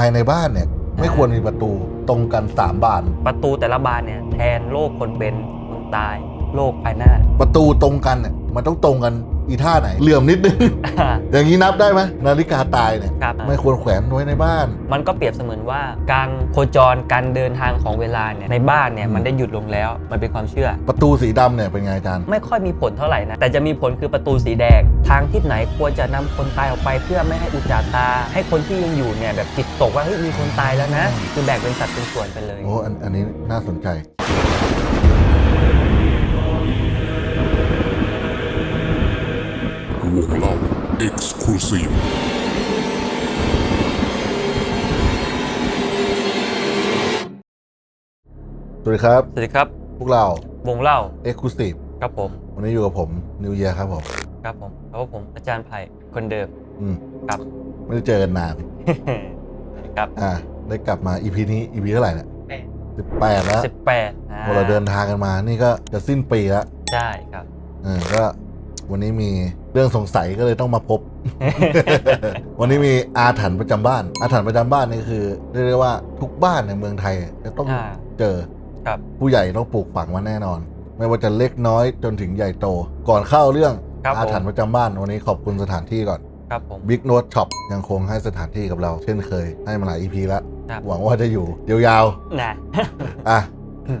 ายในบ้านเนี่ยไม่ควรมีประตูตรงกันสามบาน ประตูแต่ละบานเนี่ยแทนโลกคนเป็นคนตายโลกภายหน้า ประตูตรงกันเนี่ย มันต้องตรงกันอีท่าไหน เหลื่อมนิดนึง อย่างนี้นับได้ไหมนาฬิกาตายเนี่ยครับ ไม่ควรแขวนไว้ในบ้าน มันก็เปรียบเสมือนว่าการโคจรการเดินทางของเวลาเนี่ยในบ้านเนี่ยอืมมันได้หยุดลงแล้วมันเป็นความเชื่อ ประตูสีดำเนี่ยเป็นไงอาจารย์ ไม่ค่อยมีผลเท่าไหร่นะ แต่จะมีผลคือประตูสีแดง ทางทิศไหนควรจะนำคนตายออกไปเพื่อไม่ให้อุจจาตา ให้คนที่ยังอยู่เนี่ยแบบจิตตกว่าเฮ้ยมีคนตายแล้วนะ คือแบ่งเป็นสัดเป็นส่วนไปเลย โอ้อันอันนี้น่าสนใจ วงเล่า Exclusive สวัสดีครับ สวัสดีครับ พวกเรา วงเล่า Exclusive ครับผม วันนี้อยู่กับผมนิวเยียครับผมครับผมแล้วก็ผมอาจารย์ไผ่คนเดิม อืมครับ ไม่ได้เจอกันนาน ครับอ่า ได้กลับมา EP นี้ EP เท่าไหร่เนี่ยสิบแปดแล้วสิบแปดพอเราเดินทางกันมา นี่ก็จะสิ้นปีแล้วใช่ครับเออก็ วันนี้มีเรื่องสงสัยก็เลยต้องมาพบ วันนี้มีอาถรรพ์ประจำบ้าน อาถรรพ์ประจำบ้านนี่คือเรียกได้ว่าทุกบ้านในเมืองไทยจะต้องอ่า เจอครับผู้ใหญ่ต้องปลูกฝังมาแน่นอน ไม่ว่าจะเล็กน้อยจนถึงใหญ่โต ก่อนเข้าเรื่องครับอาถรรพ์ประจำบ้าน วันนี้ขอบคุณสถานที่ก่อน ครับผม Big Note Shop ยังคงให้สถานที่กับเรา เช่นเคยให้มาหลาย EP แล้ว ครับ หวังว่าจะอยู่ยาวนะ ๆ อะ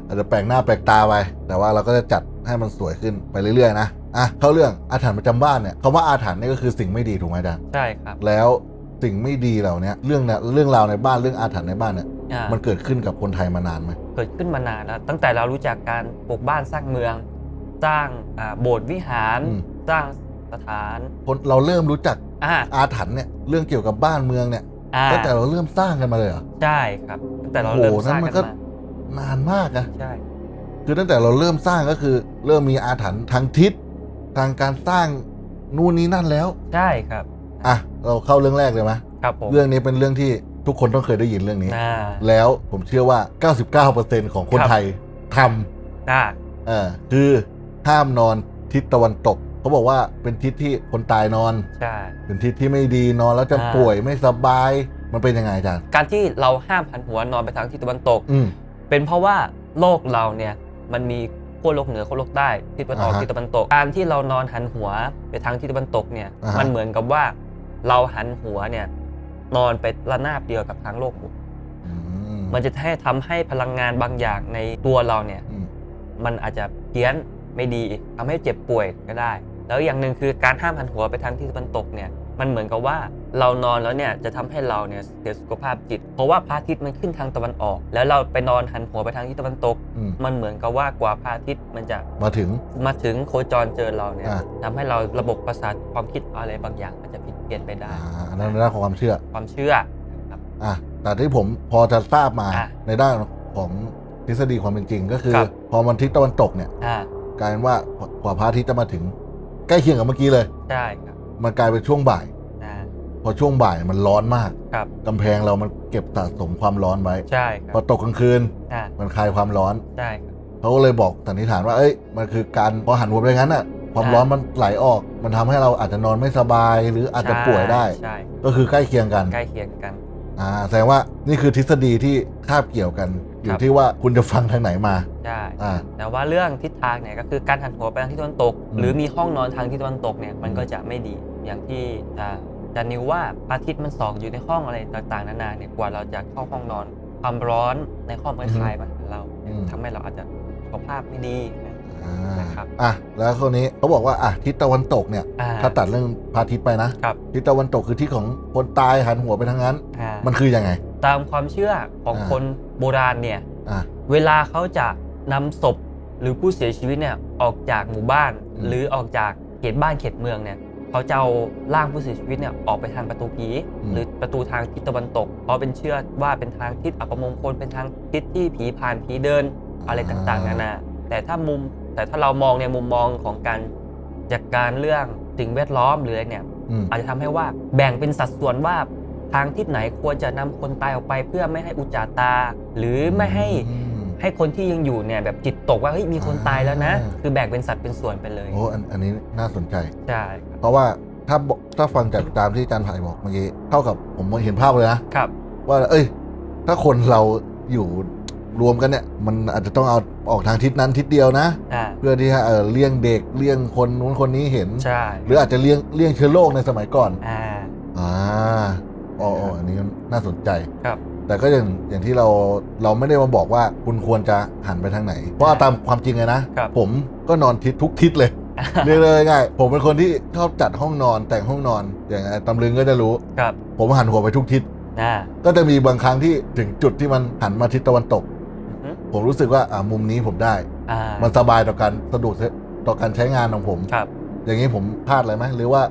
อาจจะแปลกหน้าแปลกตาไป แต่ว่าเราก็จะจัดให้มันสวยขึ้นไปเรื่อยๆนะ อะเข้าเรื่องอาถรรพ์ประจำบ้านเนี่ยคำว่าอาถรรพ์นี่ก็คือสิ่งไม่ดีถูกไหมอาจารย์ใช่ครับแล้วสิ่งไม่ดีเหล่านี้เรื่องเนี่ยเรื่องราวในบ้านเรื่องอาถรรพ์ในบ้านเนี่ยอ่ามันเกิดขึ้นกับคนไทยมานานไหมเกิดขึ้นมานานแล้ว ตั้งแต่เรารู้จักการปลูกบ้านสร้างเมือง สร้างอ่าโบสถ์วิหาร อืมสร้างสถานคนเราเริ่มรู้จักอ่าอาถรรพ์เนี่ยเรื่องเกี่ยวกับบ้านเมืองเนี่ยอ่าตั้งแต่เราเริ่มสร้างกันมาเลยเหรอ ใช่ครับตั้งแต่เราโอ้โหเริ่มสร้างนั่นมักันนก็มานานมากนะใช่ คือตั้งแต่เราเริ่มสร้างก็คือเริ่มมีอาถรรพ์ทางทิศ ทางการสร้างนู่นนี่นั่นแล้ว ใช่ครับ อะ เราเข้าเรื่องแรกเลยไหมครับผมเรื่องนี้เป็นเรื่องที่ทุกคนต้องเคยได้ยินเรื่องนี้ อ่า แล้วผมเชื่อว่า 99%ของคนครับ ไทยทอ่าำเออคือห้ามนอนทิศตะวันตก เขาบอกว่าเป็นทิศที่คนตายนอน ใช่ เป็นทิศที่ไม่ดีนอนแล้วจะอ่า ป่วยไม่สบาย มันเป็นยังไงอาจารย์ การที่เราห้ามหันหัวนอนไปทางทิศตะวันตก อืม เป็นเพราะว่าโลกเราเนี่ยมันมี ขั้วโลกเหนือขั้วโลกใต้ทิศตะวันออกอ่าฮะทิศตะวันตก การที่เรานอนหันหัวไปทางทิศตะวันตกเนี่ย อ่าฮะ มันเหมือนกับว่าเราหันหัวเนี่ยนอนไประนาบเดียวกับทางโลกหมุนอืมมันจะให้ทำให้พลังงานบางอย่างในตัวเราเนี่ย อืมมันอาจจะเพี้ยนไม่ดีทำให้เจ็บป่วยก็ได้ แล้วอย่างหนึ่งคือการห้ามหันหัวไปทางทิศตะวันตกเนี่ย มันเหมือนกับว่าเรานอนแล้วเนี่ยจะทำให้เราเนี่ยเสียสุขภาพจิต เพราะว่าพระอาทิตย์มันขึ้นทางตะวันออก แล้วเราไปนอนหันหัวไปทางทิศตะวันตกอืมมันเหมือนกับว่ากว่าพระอาทิตย์มันจะมาถึงมาถึงโคจรเจอเราเนี่ยอ่าทำให้เราระบบประสาทความคิดอะไรบางอย่างอาจจะผิดเพี้ยนไปได้อ่าอันนั้นในด้านของความเชื่อความเชื่อครับอะแต่ที่ผมพอจะทราบมาอะในด้านของทฤษฎีความเป็นจริงก็คือครับพอมันทิศตะวันตกเนี่ยอ่ากลายเป็นว่ากว่าพระอาทิตย์จะมาถึง ใกล้เคียงกับเมื่อกี้เลยใช่ครับ มันกลายเป็นช่วงบ่าย อ่า พอช่วงบ่ายมันร้อนมากครับ กำแพงเรามันเก็บสะสมความร้อนไว้ ใช่คพรัอบตกกลางคืนอ่ามันคลายความร้อน ใช่ครับ เขาก็เลยบอกสันนิษฐานว่า เอ้ย มันคือการพอหันหัวไปอย่างนั้นอะ ความอ่าร้อนมันไหลออก มันทำให้เราอาจจะนอนไม่สบาย หรืออาจจะป่วยได้ ใช่ก็คือใกล้เคียงกัน ใกล้เคียงกัน อ่า แสดงว่านี่คือทฤษฎีที่คาบเกี่ยวกัน อคยู่รับที่ว่าคุณจะฟังทางไหนมาใช่อ่าแต่ว่าเรื่องทิศทางเนี่ยก็คือการหันหัวไปทางทิศตะวันตกอืมหรือมีห้องนอนทางทิศตะวันตกเนี่ยมันก็จะไม่ดีอย่างที่อ่าจะนิวว่าพระอาทิตย์มันส่องอยู่ในห้องอะไรต่างๆนานาเนี่ยกว่าเราจะเข้าห้องนอนความร้อนในห้องมันคลายมาหาเราอืมทำให้เราอาจจะสุขภาพไม่ดีนะอ่านะครับอะแล้วคนนี้เขาบอกว่าอะทิศตะวันตกเนี่ยอ่าถ้าตัดเรื่องพระอาทิตย์ไปนะครับทิศตะวันตกคือที่ของคนตายหันหัวไปทางนั้นอ่ามันคือยังไง ตามความเชื่อของอ่าคนโบราณเนี่ยอะเวลาเขาจะนำศพหรือผู้เสียชีวิตเนี่ยออกจากหมู่บ้านอืมหรือออกจากเขตบ้านเขตเมืองเนี่ยเขาจะเอาร่างผู้เสียชีวิตเนี่ยออกไปทางประตูผีอืมหรือประตูทางทิศตะวันตก เพราะเป็นเชื่อว่าเป็นทางทิศอัปมงคลเป็นทางทิศที่ผีผ่านผีเดินอะไรต่างๆนานาแต่ถ้ามุมแต่ถ้าเรามองในมุมมองของการจัดการเรื่องสิ่งแวดล้อมหรืออะไรเนี่ยอืมอาจจะทำให้ว่าแบ่งเป็นสัดส่วนว่า ทางทิศไหนควรจะนำคนตายออกไป เพื่อไม่ให้อุจจาตา หรือไม่ให้อืมให้คนที่ยังอยู่เนี่ยแบบจิตตกว่าเฮ้ยมีคนตายแล้วนะอ่าคือแบ่งเป็นสัดเป็นส่วนไปเลยโอ้อันอันนี้น่าสนใจใช่เพราะว่าถ้าบอกถ้าฟังจากตามที่อาจารย์ไผ่บอกเมื่อกี้เท่ากับผมเห็นภาพเลยนะครับว่า เอ้ย ถ้าคนเราอยู่รวมกันเนี่ย มันอาจจะต้องเอาออกทางทิศนั้นทิศเดียวนะอ่าเพื่อที่จะเออเลี่ยงเด็กเลี่ยงคนนู้นคนนี้เห็นใช่หรืออาจจะเลี่ยงเลี่ยงเชื้อโรคในสมัยก่อนอ่า อ่าอ๋ออ๋ออันนี้น่าสนใจครับแต่ก็อย่างอย่างที่เราเราไม่ได้มาบอกว่าคุณควรจะหันไปทางไหน เพราะว่าตามความจริงเลยนะครับผมก็นอนทิศทุกทิศเลยเรียกเลยง่ายๆผมเป็นคนที่ชอบจัดห้องนอนแต่งห้องนอน อย่างไอ้ตำลึงก็จะรู้ครับ ผมหันหัวไปทุกทิศอ่าก็จะมีบางครั้งที่ถึงจุดที่มันหันมาทิศตะวันตกอือฮึผมรู้สึกว่าอ่ามุมนี้ผมได้อ่ามันสบายต่อการสะดวกต่อการใช้งานของผมครับอย่างนี้ผมพลาดอะไรไหมหรือว่า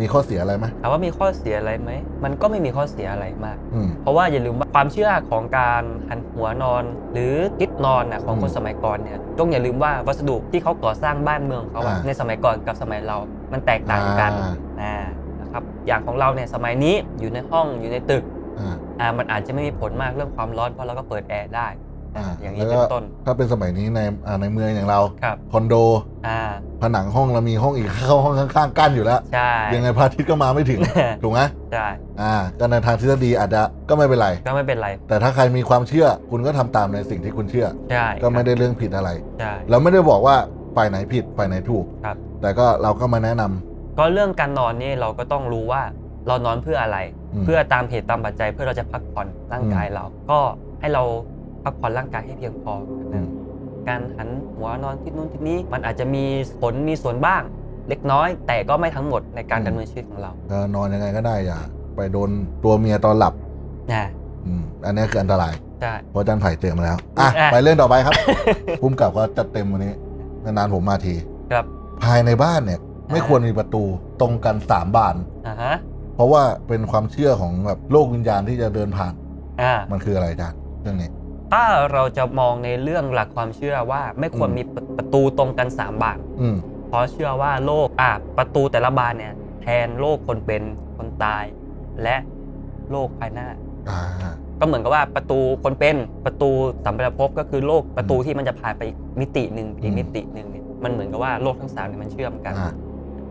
มีข้อเสียอะไรไหมถามว่ามีข้อเสียอะไรไหม มันก็ไม่มีข้อเสียอะไรมาก อืม เพราะว่าอย่าลืมว่าความเชื่อของการหันหัวนอน หรือทิศนอนนะของคนอืมสมัยก่อนเนี่ยต้องอย่าลืมว่าวัสดุที่เขาก่อสร้างบ้านเมืองเขาอะอ่าในสมัยก่อนกับสมัยเรา มันแตกต่างกันอ่า อ่านะครับอย่างของเราเนี่ยสมัยนี้อยู่ในห้องอยู่ในตึกอ่า อ่ามันอาจจะไม่มีผลมากเรื่องความร้อนเพราะเราก็เปิดแอร์ได้ อ่าอย่างนี้แล้วเป็ก็นต้น ถ้าเป็นสมัยนี้ในอ่าในเมืองอย่างเราครับคอนโดอ่าผนังห้องเรามีห้องอีกเข้าห้องข้างๆกั้นอยู่แล้วใช่ยังไงพระอาทิตย์ก็มาไม่ถึงถูกไหมใช่อ่าก็ในทางทฤษฎีอาจจะก็ไม่เป็นไรก็ไม่เป็นไร แต่ถ้าใครมีความเชื่อคุณก็ทำตามในสิ่งที่คุณเชื่อใช่ก็ไม่ได้เรื่องผิดอะไรใช่เราไม่ได้บอกว่าฝ่ายไหนผิดฝ่ายไหนถูกครับ แต่ก็เราก็มาแนะนำก็เรื่องการนอนนี่เราก็ต้องรู้ว่าเรานอนเพื่ออะไรอืมเพื่อตามเหตุตามปัจจัยเพื่อเราจะพักผ่อนร่างกายเรา ก็ให้เรา พักผ่อนร่างกายให้เพียงพอนั้นการหันหัวนอนที่นู้นที่นี้ มันอาจจะมีผลมีส่วนบ้าง เล็กน้อย แต่ก็ไม่ทั้งหมดในการดำเนินชีวิตของเราก็นอนยังไงก็ได้อย่า ไปโดนตัวเมียตอนหลับนะอืมอันนี้คืออันตรายใช่เพราะอาจารย์ไผ่เตือนมาแล้วอะอะไปเรื่องต่อไปครับพุ่มกับก็จัดเต็มวันนี้นานๆผมมาทีครับ ภายในบ้านเนี่ย ไม่อ่าควรมีประตูตรงกันสามบานอ่าฮะเพราะว่าเป็นความเชื่อของแบบโลกวิญญาณที่จะเดินผ่าน อ่ามันคืออะไรอาจารย์เรื่องนี้ ถ้าเราจะมองในเรื่องหลักความเชื่อว่าไม่ควรอืมมีประตูตรงกันสามบานอืมเพราะเชื่อว่าโลกอะประตูแต่ละบานเนี่ยแทนโลกคนเป็นคนตาย และโลกภายหน้าอ่าก็เหมือนกับว่าประตูคนเป็นประตูสัมปรภพก็คือโลกประตูที่มันจะผ่านไปอีกมิติหนึ่งอีกมิติหนึ่งเนี่ยมันเหมือนกับว่าโลกทั้งสามเนี่ยมันเชื่อมกันอ่า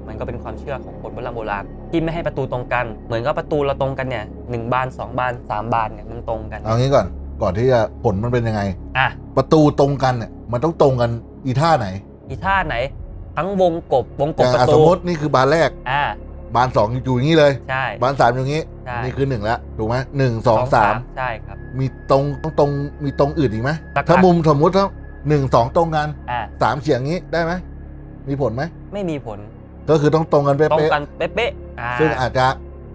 มันก็เป็นความเชื่อของคนโบราณโบราณที่ไม่ให้ประตูตรงกัน เหมือนกับประตูเราตรงกันเนี่ยหนึ่งบานสองบานสามบานเนี่ยมันตรงกันเอางี้ก่อน ก่อนที่จะผลมันเป็นยังไง อะประตูตรงกันเนี่ยมันต้องตรงกันอีท่าไหนอีท่าไหน ทั้งวงกบวงกอบย่างประอะตูสมมตินี่คือบานแรก อ่าบานสองอยู่อย่างนี้เลย ใช่ บานสามอยู่อย่างนี้ ใช่ นี่คือหนึ่งแล้วถูกไหมหนึ่งสองสามใช่ครับ มีตรงต้องตรงมีตรงอื่นอีกไหมหลักๆ ถ้ามุมสมมุติถ้าหนึ่งสองตรงกันอ่าสามเฉียงงี้ได้ไหมมีผลไหมไม่มีผลก็คือต้องตรงกันเป๊ตรงะกันเป๊ะๆอ่าๆซึ่งอาจจะ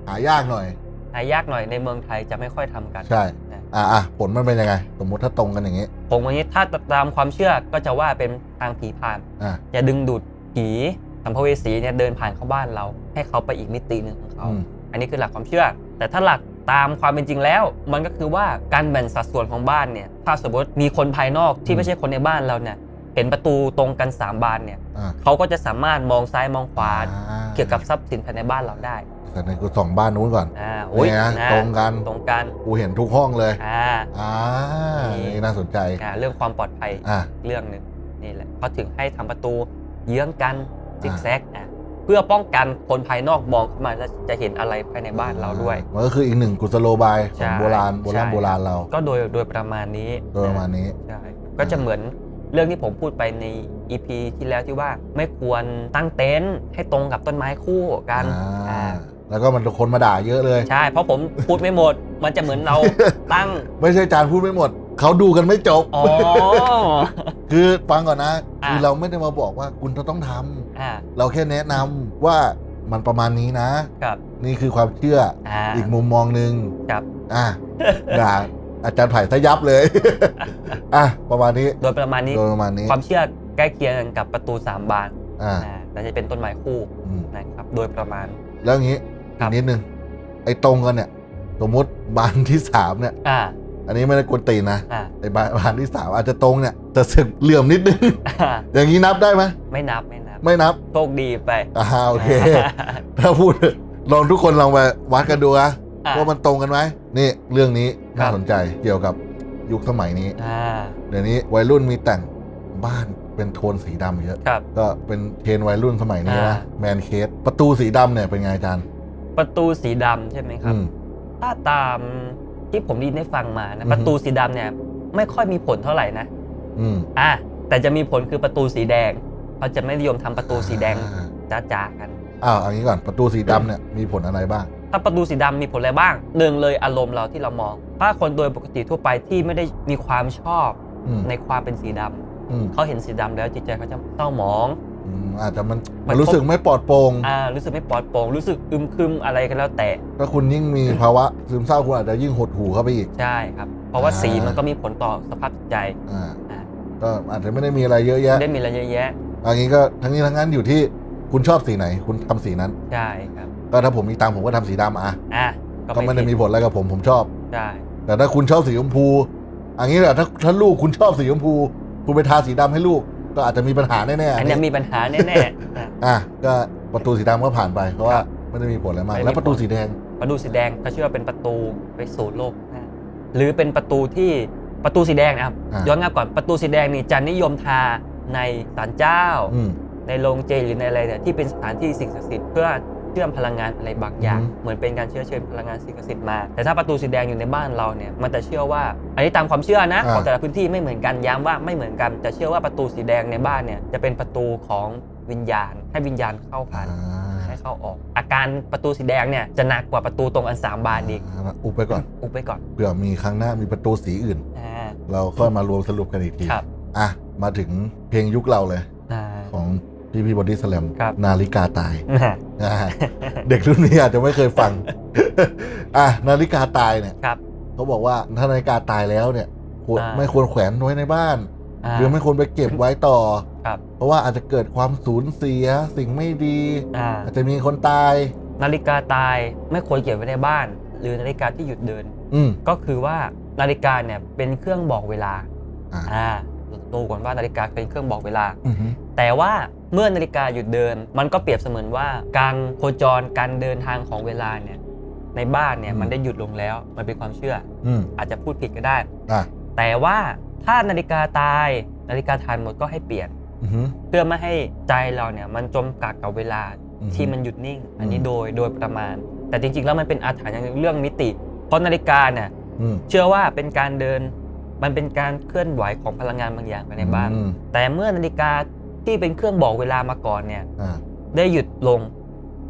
หายากหน่อย หายากหน่อยในเมืองไทยจะไม่ค่อยทำกัน ใช่นะ อ่าอะผลมันเป็นยังไง สมมุติถ้าตรงกันอย่างนี้ ผมวันนี้ถ้าตามความเชื่อก็จะว่าเป็นทางผีผ่านอ่า จะดึงดูดผีสัมภเวสีเนี่ยเดินผ่านเข้าบ้านเรา ให้เขาไปอีกมิติหนึ่งของเขา อืม อันนี้คือหลักความเชื่อ แต่ถ้าหลักตามความเป็นจริงแล้ว มันก็คือว่าการแบ่งสัดส่วนของบ้านเนี่ยถ้าสมมติมีคนภายนอกที่ไม่ใช่คนในบ้านเราเนี่ยเห็นประตูตรงกันสามบานเนี่ยอ่าเขาก็จะสามารถมองซ้ายมองขวาอ่าเกี่ยวกับทรัพย์สินภายในบ้านเราได้ แต่ในกูสองบ้านนู้นก่อนอ่าโอ้ยเนี่ยนะนะตรงกันตรงกันกูเห็นทุกห้องเลยอ่า อ่านี่ นี่น่าสนใจอ่าเรื่องความปลอดภัยอ่าเรื่องหนึ่งนี่แหละเขาถึงให้ทำประตูเยื้องกันซิกอ่าแซกอะเพื่อป้องกันคนภายนอกมองเข้ามาแล้วจะเห็นอะไรภายในบ้านเราด้วย มันก็คืออีกหนึ่งกุศโลบายขใช่องโบราณโบราณใช่ โบราณเราก็โดยโดยประมาณนี้โดยประมาณนี้ ใช่ก็จะเหมือนเรื่องที่ผมพูดไปใน EP ที่แล้วที่ว่าไม่ควรตั้งเต็นท์ให้ตรงกับต้นไม้คู่กันอ่า อ่า แล้วก็มันคนมาด่าเยอะเลย ใช่ เพราะผมพูดไม่หมด มันจะเหมือนเราตั้ง ไม่ใช่จานพูดไม่หมด เขาดูกันไม่จบ อ๋อ คือฟังก่อนนะอะคือเราไม่ได้มาบอกว่าคุณต้องทำอ่าเราแค่แนะนำว่ามันประมาณนี้นะครับนี่คือความเชื่ออ่าอีกมุมมองหนึ่งครับอะด่าอาจารย์ไผ่ซะยับเลย อะประมาณนี้ โดยประมาณนี้ โดยประมาณนี้ ความเชื่อใกล้เคียงกันกับประตูสามบาน อ่าอ่าแต่จะเป็นต้นไม้คู่อืมนะครับ โดยประมาณ แล้วอย่างนี้ ครัอีบกนิดนึงไอ้ตรงกันเนี่ย สมมุติบานที่สามเนี่ย อ่า อันนี้ไม่ได้กวนตีนนะอ่า ไอ้บานบานที่สามอาจจะตรงเนี่ยแต่สึกเหลื่อมนิดนึงอ่าอย่างนี้นับได้ไหมไม่นับไม่นับไม่นับโชคดีไปอ่าโอเค ถ้าพูดลองทุกคนลองไปวัดกันดูนะอะ ว่ามันตรงกันไหมนี่เรื่องนี้ครัน่าบสนใจเกี่ยวกับยุคสมัยนี้ อ่าเดี๋ยวนี้วัยรุ่นมีแต่งบ้านเป็นโทนสีดำเยอะ ครับ ก็เป็นเทรนด์วัยรุ่นสมัยนี้นะอ่า แมนเคสประตูสีดำเนี่ยเป็นไงอาจารย์ ประตูสีดำใช่ไหมครับ อืม ถ้าตามที่ผมได้ยินได้ฟังมานะอือฮึ ประตูสีดำเนี่ย ไม่ค่อยมีผลเท่าไหร่นะอืมอะแต่จะมีผลคือประตูสีแดงเขาจะไม่นิยมทำประตูสีแดงอ่าจ้าๆกัน อ้าวเอันนี้ก่อนประตูสีดำเนี่ยมีผลอะไรบ้าง ถ้าประตูสีดำมีผลอะไรบ้างหนึ่งเลยอารมณ์เราที่เรามอง ถ้าคนโดยปกติทั่วไปที่ไม่ได้มีความชอบอืมในความเป็นสีดำอืมเขาเห็นสีดำแล้วจิตใจเขาจะเศร้าหมอง อืมอาจจะมันมันมันรู้สึกไม่ปลอดโปร่งอ่ารู้สึกไม่ปลอดโปร่งรู้สึกอึมครึมอะไรก็แล้วแต่ถ้าคุณยิ่งมีภาวะซึมเศร้าคุณอาจจะยิ่งหดหู่เข้าไปอีก ใช่ครับ เพราะว่าอ่าสีมันก็มีผลต่อสภาพจิตใจอ่าอ่าก็อาจจะไม่ได้มีอะไรเยอะแยะได้มีอะไรเยอะแยะอันนี้ก็ทั้งนี้ทั้งนั้นอยู่ที่คุณชอบสีไหน คุณทำสีนั้นใช่ครับ ก็ถ้าผมมีตังค์ผมก็ทำสีดำอะอะก็ไม่ได้มีผิผลอะไรกับผมผมชอบใช่แต่ถ้าคุณชอบสีชมพูอันนี้แหละถ้าถ้าลูกคุณชอบสีชมพู คุณไปทาสีดำให้ลูก ก็อาจจะมีปัญหาแน่ๆอันเนี้ยมีปัญหาแน่ๆอะอะก็ประตูสีดำก็ผ่านไปเพราะว่าครับไม่ได้มีผลอะไรมากไม่มีแล้วประตูผลสีแดง ประตูสีแดงเขาเชื่อว่าเป็นประตูไปสู่โลกหน้าหรือเป็นประตูที่ประตูสีแดงนะครับอ่าย้อนกลับก่อนประตูสีแดงนี่จะนิยมทาในศาลเจ้าอืมในโรงเจหรือในอะไรเนี่ยที่เป็นสถานที่สิ่งศักดิ์สิทธิ์เพื่อ เชื่อมพลังงานอะไรบางอย่างอืมเหมือนเป็นการเชื้อเชิญพลังงานสิ่งศักดิ์สิทธิ์มา แต่ถ้าประตูสีแดงอยู่ในบ้านเราเนี่ยมันจะเชื่อว่าอันนี้ตามความเชื่อนะของแต่ละพื้นที่ไม่เหมือนกันย้ำว่าไม่เหมือนกันจะเชื่อว่าประตูสีแดงในบ้านเนี่ยจะเป็นประตูของวิญญาณ ให้วิญญาณเข้าผ่านอ่าให้เข้าออก อาการประตูสีแดงเนี่ยจะหนักกว่าประตูตรงอันสามบานอีกอ่าอุบไปก่อน อุบไปก่อนเผื่อมีครั้งหน้ามีประตูสีอื่นอ่าเราค่อยมารวมสรุปกันอีกทีครับอะมาถึงเพลงยุคเราเลยอ่าของ พี่พี่บอดี้สแลมครับ นาฬิกาตายนะอ่าเด็กรุ่นนี้อาจจะไม่เคยฟัง อะนาฬิกาตายเนี่ยครับ เขาบอกว่าถ้านาฬิกาตายแล้วเนี่ยควรอ่า ไม่ควรแขวนไว้ในบ้านาหรือไม่ควรไปเก็บไว้ต่อ ครับ เพราะว่าอาจจะเกิดความสูญเสียสิ่งไม่ดี อ่าอาจจะมีคนตาย นาฬิกาตายไม่ควรเก็บไว้ในบ้าน หรือนาฬิกาที่หยุดเดิน อืม ก็คือว่านาฬิกาเนี่ยเป็นเครื่องบอกเวลาอ่า อ่าดูก่อนว่านาฬิกาเป็นเครื่องบอกเวลา อือหือแต่ว่า เมื่อนาฬิกาหยุดเดิน มันก็เปรียบเสมือนว่าการโคจรการเดินทางของเวลาเนี่ยในบ้านเนี่ยมันได้หยุดลงแล้วมันเป็นความเชื่ออืมอาจจะพูดผิดก็ได้อะแต่ว่าถ้านาฬิกาตายนาฬิกาทานหมดก็ให้เปลี่ยนอือหือเพื่อไม่ให้ใจเราเนี่ยมันจมกักกับเวลาอือฮึที่มันหยุดนิ่ง อันนี้อืมโดยโดยประมาณ แต่จริงๆแล้วมันเป็นอาถรรพ์อย่างหนึ่งเรื่องมิติ เพราะนาฬิกาเนี่ยอืมเชื่อว่าเป็นการเดินมันเป็นการเคลื่อนไหวของพลังงานบางอย่างภายในบ้านอืมแต่เมื่อนาฬิกา ที่เป็นเครื่องบอกเวลามาก่อนเนี่ยอ่าได้หยุดลง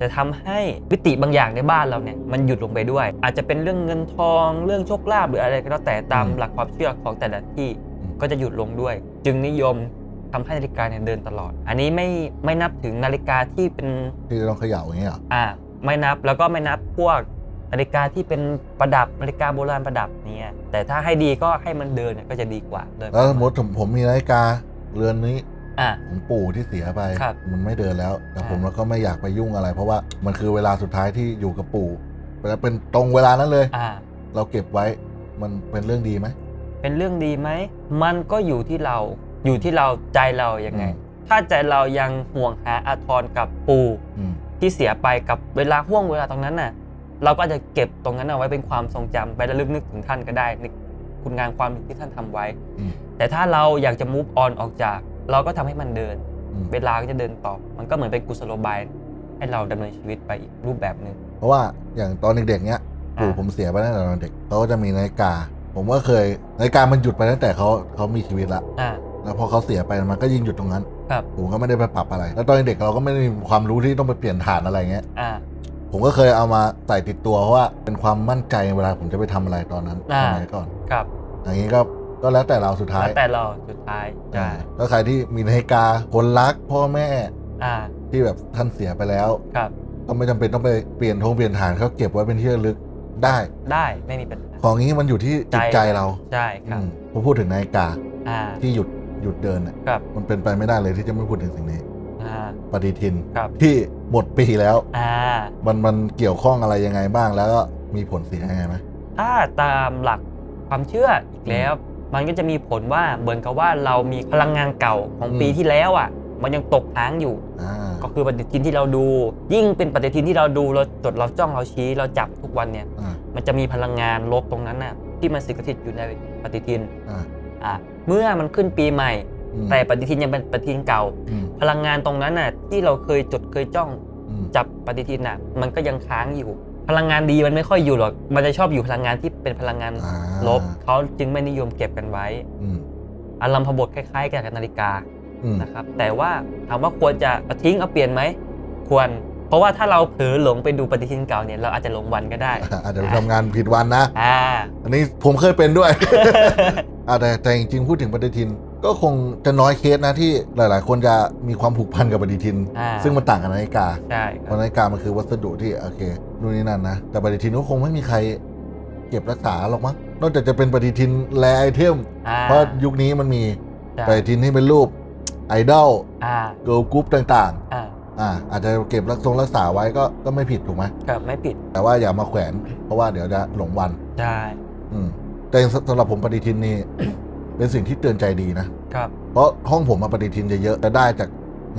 จะทำให้มิติบางอย่างในบ้านเราเนี่ยมันหยุดลงไปด้วย อาจจะเป็นเรื่องเงินทองเรื่องโชคลาภหรืออะไรก็แล้วแต่ตามอืมหลักความเชื่อของแต่ละที่อืม ก็จะหยุดลงด้วย จึงนิยมทำให้นาฬิกาเนี่ยเดินตลอด อันนี้ไม่ไม่นับถึงนาฬิกาที่เป็น ที่จะต้องเขย่าอย่างเงี้ยเหรออ่าไม่นับแล้วก็ไม่นับพวกนาฬิกาที่เป็นประดับนาฬิกาโบราณประดับเนี่ยแต่ถ้าให้ดีก็ให้มันเดินเนี่ยก็จะดีกว่าโดยแล้วสมมติผมผมมีนาฬิกาเรือนนี้ อ่าของปู่ที่เสียไป ครับมันไม่เดินแล้ว แต่อ่าผมแล้วก็ไม่อยากไปยุ่งอะไร เพราะว่ามันคือเวลาสุดท้ายที่อยู่กับปู่แต่เป็นตรงเวลานั้นเลย อ่า เราเก็บไว้มันเป็นเรื่องดีไหมเป็นเรื่องดีไหม มันก็อยู่ที่เรา อยู่ที่เราใจเรายังไงอืมถ้าใจเรายังห่วงหาอาทรกับปู่อืมที่เสียไปกับเวลาห่วงเวลาตรงนั้นน่ะ เราก็จะเก็บตรงนั้นเอาไว้เป็นความทรงจำไประลึกนึกถึงท่านก็ได้ในคุณงานความดีที่ท่านทำไว้ อืมแต่ถ้าเราอยากจะ move on ออกจาก เราก็ทำให้มันเดินอืมเวลาก็จะเดินต่อ มันก็เหมือนเป็นกุศโลบายให้เราดำเนินชีวิตไปอีกรูปแบบหนึ่งเพราะว่าอย่างตอนเด็กๆเนี้ยปู่อ่าผมเสียไปตั้งแต่ตอนเด็กเขาก็จะมีนาฬิกา ผมก็เคยนาฬิกามันหยุดไปตั้งแต่เขาเขามีชีวิตละอ่าแล้วพอเขาเสียไปมันก็ยิ่งหยุดตรงนั้นครับผมก็ไม่ได้ไปปรับอะไร แล้วตอนเด็กเราก็ไม่ได้มีความรู้ที่ต้องไปเปลี่ยนฐานอะไรเงี้ยอ่าผมก็เคยเอามาใส่ติดตัวเพราะว่าเป็นความมั่นใจเวลาผมจะไปทำอะไรตอนนั้นอ่าสมัยก่อนครับอย่างนี้ก็ ก็แล้วแต่เราสุดท้าย แล้วแต่เราสุดท้ายใช่อ่าแล้วใครที่มีนาฬิกาคนรักพ่อแม่อ่าที่แบบท่านเสียไปแล้วครับ ก็ไม่จำเป็นต้องไปเปลี่ยนทงเปลี่ยนฐานเขาเก็บไว้เป็นที่ระลึกได้ได้ไม่มีปัญหาของนี้มันอยู่ที่จิตใจเราใช่ครับอืมพอพูดถึงนาฬิกาอ่าที่หยุดหยุดเดินเนี่ยครับมันเป็นไปไม่ได้เลยที่จะไม่พูดถึงสิ่งนี้อ่าปฏิทินครับที่หมดปีแล้วอ่ามันมันเกี่ยวข้องอะไรยังไงบ้างแล้วก็มีผลเสียยังไงไหมถ้าตามหลักความเชื่ออีกแล้ว มันก็จะมีผลว่าเหมือนกับว่าเรามีพลังงานเก่าของปีที่แล้วอะ มันยังตกค้างอยู่อ่าก็คือปฏิทินที่เราดู ยิ่งเป็นปฏิทินที่เราดูเราจดเราจ้องเราชี้เราจับทุกวันเนี่ยอ่ามันจะมีพลังงานลบตรงนั้นน่ะ ที่มันสิงสถิตอยู่ในปฏิทินอ่าอะเมื่อมันขึ้นปีใหม่อืมแต่ปฏิทินยังเป็นปฏิทินเก่าอืมพลังงานตรงนั้นน่ะ ที่เราเคยจดเคยจ้องอืมจับปฏิทินน่ะ มันก็ยังค้างอยู่ พลังงานดีมันไม่ค่อยอยู่หรอก มันจะชอบอยู่พลังงานที่เป็นพลังงานอ่าลบเขาจึงไม่นิยมเก็บกันไว้อืมอารมพบทคล้ายๆกับนาฬิกาอืมนะครับ แต่ว่าถามว่าควรจะเอาทิ้งเอาเปลี่ยนไหมควร เพราะว่าถ้าเราเผลอหลงไปดูปฏิทินเก่าเนี่ยเราอาจจะหลงวันก็ได้อาจจะทำงานผิดวันนะ อ่า อันนี้ผมเคยเป็นด้วย อะแต่แต่จริงๆพูดถึงปฏิทิน ก็คงจะน้อยเคสนะที่หลาย ๆ คนจะมีความผูกพันกับปฏิทิน อ่า ซึ่งมันต่างกับนาฬิกาใช่คเพรับราะนาฬิกามันคือวัสดุที่โอเค นู่นนี่นั่นนะ แต่ปฏิทินก็คงไม่มีใครเก็บรักษาหรอกมั้งนอกจากจะเป็นปฏิทินแลไอเทม อ่าเพราะยุคนี้มันมีใช่ปฏิทินที่เป็นรูปไอดอลอ่าเกิร์ลกรุ๊ปต่างอ่าๆอ่าอาจจะเก็บรักษงรักษาไว้ก็ก็ไม่ผิดถูกไหมครับไม่ผิดแต่ว่าอย่ามาแขวนเพราะว่าเดี๋ยวจะหลงวัน ใช่อืมแต่สำหรับผมปฏิทินนี่ เป็นสิ่งที่เตือนใจดีนะ ครับ เพราะห้องผมมาปฏิทินจะเยอะจะได้จาก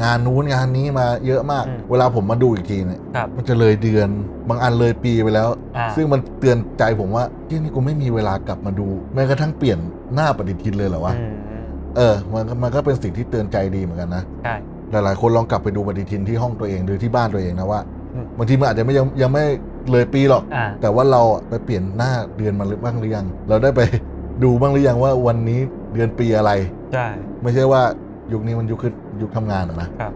งานนู้นงานนี้มาเยอะมาก อืมเวลาผมมาดูอีกทีเนี่ยครับมันจะเลยเดือนบางอันเลยปีไปแล้ว อ่า ซึ่งมันเตือนใจผมว่าที่นี่กูไม่มีเวลากลับมาดู แม้กระทั่งเปลี่ยนหน้าปฏิทินเลยเหรอวะ อืมเออมันก็มันก็เป็นสิ่งที่เตือนใจดีเหมือนกันนะ ใช่ หลายๆ คนลองกลับไปดูปฏิทินที่ห้องตัวเองหรือที่บ้านตัวเองนะว่าอืม บางทีมันอาจจะไม่ยังยังไม่เลยปีหรอก อ่า แต่ว่าเราอะไปเปลี่ยนหน้าเดือนมาหรือบ้างหรือยัง เราได้ไป ดูบ้างหรือยังว่าวันนี้เดือนปีอะไร ใช่ ไม่ใช่ว่ายุคนี้มันยุคคือ ยุคทำงานอะนะครับ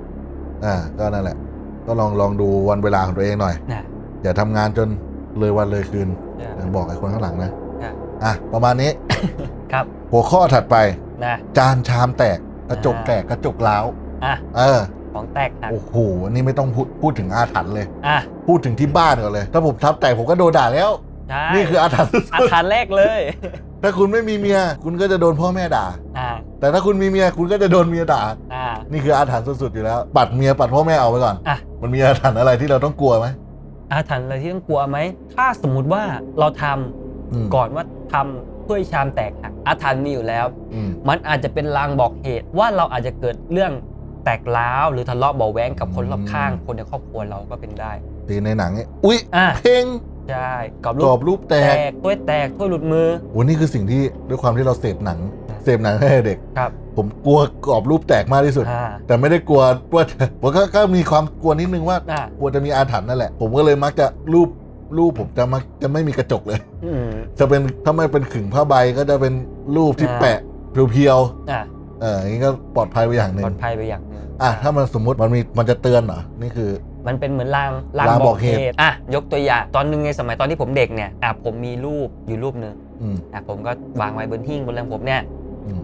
อ่าก็นั่นแหละ ก็ลองลองดูวันเวลาของตัวเองหน่อย นะอย่าทำงานจนเลยวันเลยคืนใช่บอกไอ้คนข้างหลังนะครับอะประมาณนี้ ครับหัวข้อถัดไป นะจานชามแตกกระจกอ่าแตกกระจกร้าวอะเออของแตกหักโอ้โหอันนี้ไม่ต้องพูดพูดถึงอาถรรพ์เลย อะพูดถึงที่บ้านก่อนเลย ถ้าผมทับแตกผมก็โดนด่าแล้ว ใช่นี่คืออาถรรพ์สุดๆ อาคารแรกเลยถ้าคุณไม่มีเมีย คุณก็จะโดนพ่อแม่ด่า อ่าแต่ถ้าคุณมีเมียคุณก็จะโดนเมียด่า อ่า นี่คืออาถรรพ์สุดๆอยู่แล้ว ปัดเมียปัดพ่อแม่เอาไว้ก่อน อะ มันมีอาถรรพ์อะไรที่เราต้องกลัวไหมอาถรรพ์อะไรที่ต้องกลัวไหม ถ้าสมมุติว่าเราทำอืมก่อนว่าทำถ้วยชามแตกหักอาถรรพ์มีอยู่แล้ว อืม มันอาจจะเป็นลางบอกเหตุว่าเราอาจจะเกิดเรื่องแตกร้าวหรือทะเลาะเบาะแว้งกับคนรอบข้างคนในครอบครัวเราก็เป็นได้ ตีในหนังเนี่ยอุ๊ยอะ เพลงใช่กรอบกรรูอปบรูปแตแตกกถ้วยแตกถ้วยหลุดมือโอ้นี่คือสิ่งที่ด้วยความที่เราเสพหนังเส พหนังให้เด็ก ครับผมกลัวกรอบรูปแตกมากที่สุด อ่า แต่ไม่ได้กลัวว่าผมก็ก็มีความกลัวนิดนึงว่าอ่ากลัวจะมีอาถรรพ์นั่นแหละ ผมก็เลยมักจะรูปรูปผมจะมักจะไม่มีกระจกเลย อืม จะเป็นถ้าไม่เป็นขึงผ้าใบก็จะเป็นรูปที่อ่า แปะเพียวอะๆเอออย่างนี้ก็ปลอดภัยไปอย่างหนึ่ปงลอดภัยไปอย่างหนึงอะถ้ามันสมมติมันมีมันจะเตือนเหรอนี่คือ มันเป็นเหมือนลางลางลางบบออกกเหเหตุตุ อะยกตัวอย่างตอนหนึงในสมัยตอนที่ผมเด็กเนี่ยอะผมมีรูปอยู่รูปหนึ่งอืม อะผมก็วางไว้บนหิ้งบนเรือนผมเนี่ยอืม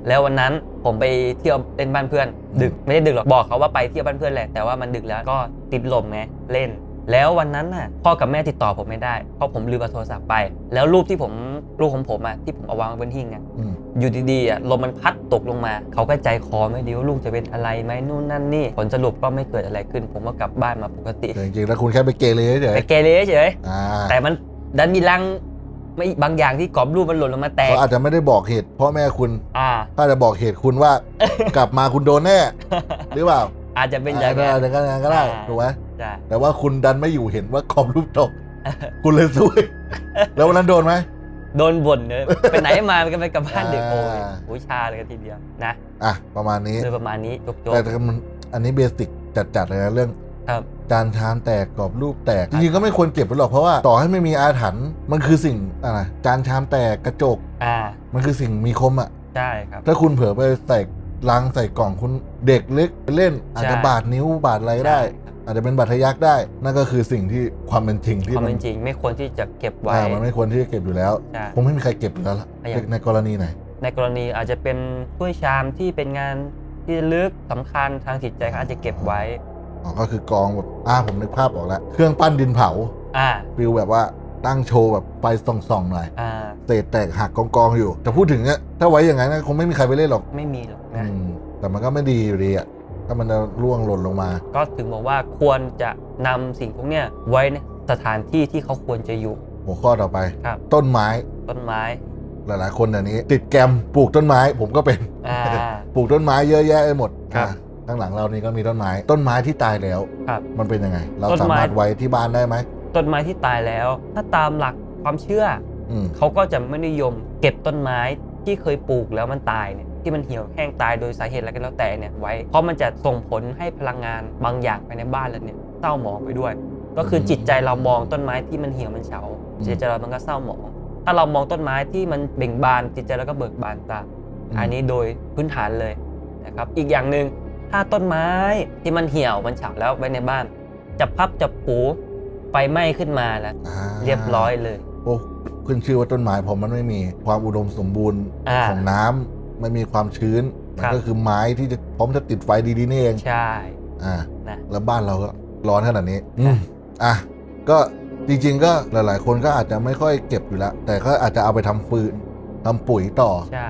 แล้ววันนั้นผมไปเที่ยวเล่นบ้านเพื่อน ดึกไม่ได้ดึกหรอกบอกเขาว่าไปเที่ยวบ้านเพื่อนแหละแต่ว่ามันดึกแล้วก็ติดลมไงเล่น แล้ววันนั้นน่ะพ่อกับแม่ติดต่อผมไม่ได้เพราะผมลืมเอาโทรศัพท์ไป แล้วรูปที่ผมรูปของผมอะที่ผมเอาวางไว้บนหิ้งอะอืมอยู่ดีๆอะลมมันพัดตกลงมา เขาก็ใจคอไม่ดีว่าลูกจะเป็นอะไรไหมนู่นนั่นนี่ผลสรุปก็ไม่เกิดอะไรขึ้น ผมก็กลับบ้านมาปกติแต่จริงๆแล้วคุณแค่ไปเกเรเฉยไปเกเรเฉยๆอ่าๆแต่มันดันมีรัง ไม่บางอย่างที่กรอบรูปมันหล่นลงมาแตกเขาอาจจะไม่ได้บอกเหตุพ่อแม่คุณอ่า ถ้าจะบอกเหตุคุณว่ากลับมาคุณโดนแน่หรือเปล่า อาจจะเป็นอย่างนั้นั้นนก็ได้ก็ได้อ่าถูกไหมใช่แต่ว่าคุณดันไม่อยู่เห็นว่าขอบรูปตก คุณเลยซวย แล้ววันนั้นโดนไหมโดนบ่นเลยไปไหนมามันก็ไปกลับบ้านดึกโอ้ยอ่าโอ้ยชาเลยกันทีเดียวนะอะประมาณนี้โดยประมาณนี้จบแต่แต่มันอันนี้เบสิกจัดๆเลยนะเรื่องๆ ครับ จานชามแตกกรอบรูปแตก จริงๆก็ไม่ควรเก็บไว้หรอกเพราะว่าต่อให้ไม่มีอาถรรพ์มันคือสิ่งอะไรจานชามแตกกระจก อ่า มันคือสิ่งมีคมอะ ใช่ครับ ถ้าคุณเผลอไปใส่ลังใส่กล่องคุณเด็กเล็กไปเล่น อาจจะใช่บาดนิ้วบาดอะไรก็ได้ ใช่ครับอาจจะเป็นบาดทะยักได้ นั่นก็คือสิ่งที่ความเป็นจริงที่ความมัเป็นจริงไม่ควรที่จะเก็บไว้อ่ามันไม่ควรที่จะเก็บอยู่แล้ว ใช่ คงไม่มีใครเก็บอยู่แล้วล่ะอย่าง ในกรณีไหน ในกรณีอาจจะเป็นถ้วยชามที่เป็นงานที่ระลึกสำคัญทางจิตใจเขาอาจจะเก็บไว้ อ๋อก็คือกองแบบอ่าผมนึกภาพออกแล้ว เครื่องปั้นดินเผาอ่าฟิลแบบว่าตั้งโชว์แบบไฟส่องๆหน่อย อ่า เศษแตกหักกองกองๆอยู่ แต่พูดถึงเนี่ยถ้าไว้อย่างนั้นนะคงไม่มีใครไปเล่นหรอกไม่มีหรอกอืนะมแต่มันก็ไม่ดีอยู่ดีอะถ้ามันจะร่วงหล่นลงมา ก็ถึงบอกว่าควรจะนำสิ่งพวกเนี้ยไว้ในสถานที่ที่เขาควรจะอยู่ หัวข้อต่อไป ครับ ต้นไม้ต้นไม้ หลายๆ คนเดี๋ยวนี้ ติดแกรมปลูกต้นไม้ ผมก็เป็น อ่า ปลูกต้นไม้เยอะแยะไปหมดครับ อะ ข้างหลังเรานี่ก็มีต้นไม้ ต้นไม้ที่ตายแล้ว ครับ มันเป็นยังไง เราต้นสาไม้ มารถไว้ที่บ้านได้ไหมต้นไม้ที่ตายแล้ว ถ้าตามหลักความเชื่อ อืมเขาก็จะไม่นิยมเก็บต้นไม้ที่เคยปลูกแล้วมันตายเนี่ยที่มันเหี่ยวแห้งตายโดยสาเหตุอะไรก็แล้วแต่เนี่ยไว้เพราะมันจะส่งผลให้พลังงานบางอย่างภายในบ้านเราเนี่ยเศร้าหมองไปด้วย ก็คืออมจิตใจเรามองต้นไม้ที่มันเหี่ยวมันเฉาอืมจิตใจเรามันก็เศร้าหมอง ถ้าเรามองต้นไม้ที่มันเบ่งบานจิตใจเราก็เบิกบานตาม อันนี้โดยพื้นฐานเลยนะครับ อีกอย่างหนึ่ง ถ้าต้นไม้ที่มันเหี่ยวมันเฉาแล้วไว้ในบ้านจะพับจะปูไฟไหม้ขึ้นมาแล้ว อ่าเรียบร้อยเลย โอ้ขึ้นชื่อว่าต้นไม้พอมันไม่มีความอุดมสมบูรณ์อ่าของน้ำไม่มีความชื้นมัครับ ก็คือไม้ที่จะพร้อมจะติดไฟดีๆนี่เองใช่ อ่านะ แล้วบ้านเราก็ร้อนขนาดนี้ครับอืมอะก็จริง ๆ ก็หลาย ๆ คนก็อาจจะไม่ค่อยเก็บอยู่แล้ว แต่ก็อาจจะเอาไปทำฟืนทำปุ๋ยต่อใช่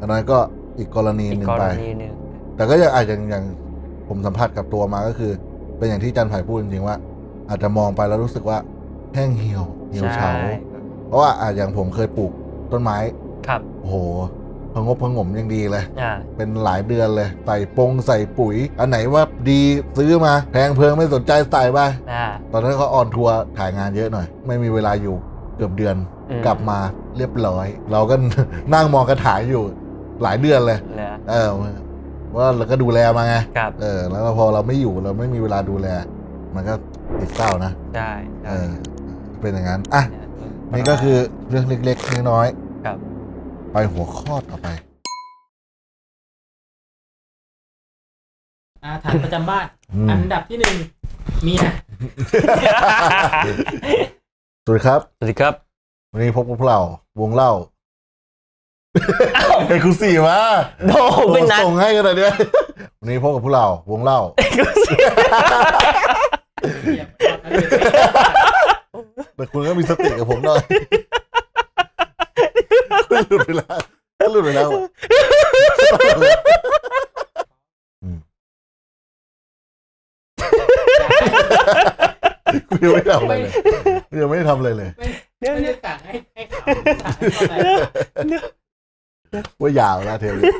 อันนั้นก็อีกกรณีอีกหนึ่งกรไป ณีหนึ่ง แต่ก็ยังอาจจะอย่างผมสัมผัสกับตัวมาก็คือ เป็นอย่างที่จันไผ่พูดจริงๆว่า อาจจะมองไปแล้วรู้สึกว่าแห้งเหี่ยวเหี่ยวเฉาใช่เพราะว่าอาอย่างผมเคยปลูกต้นไม้ครับโอ้โหพงบพงมยังดีเลยอ่าเป็นหลายเดือนเลย ใส่ปงใส่ปุ๋ย อันไหนว่าดีซื้อมา แพงเพลิงไม่สนใจใส่ไปอ่าตอนนั้นเขาออนทัวร์ถ่ายงานเยอะหน่อย ไม่มีเวลาอยู่เกือบเดือนอืมกลับมาเรียบร้อย เราก็นั่งมองกระถางอยู่หลายเดือนเลยเหลือเออ ว่าเราก็ดูแลมาไงครับ เออ แล้วพอเราไม่อยู่เราไม่มีเวลาดูแล มันก็ติดเศร้านะใช่เอใช่อเป็นอย่างนั้นอะเนี่ยนี่ก็คือเรื่องเล็กๆน้อยครับ ๆไปหัวข้อต่อไป อาถรรพ์ประจำบ้าน อืม อันดับที่หนึ่งเมียสวัสดีครับ สวัสดีครับ วันนี้พบกับพวกเราวงเล่า เอ็กซ์คลูซีฟมาโดเป็นนัดส่งให้กันหน่อยเดียววันนี้พบกับพวกเราวงเล่าแต่คุณก็มีสติกับผมหน่อยคุณหลุดไปแล้วคุณหลุดไปแล้วอะอืมคุณยังไม่ได้ทำอะไรเลยคุณยังไม่ได้ทำอะไรเลยไม่ไม่ได้สั่งให้ให้ขำสั่งให้เข้าใจว่ายาวนะเทปนี้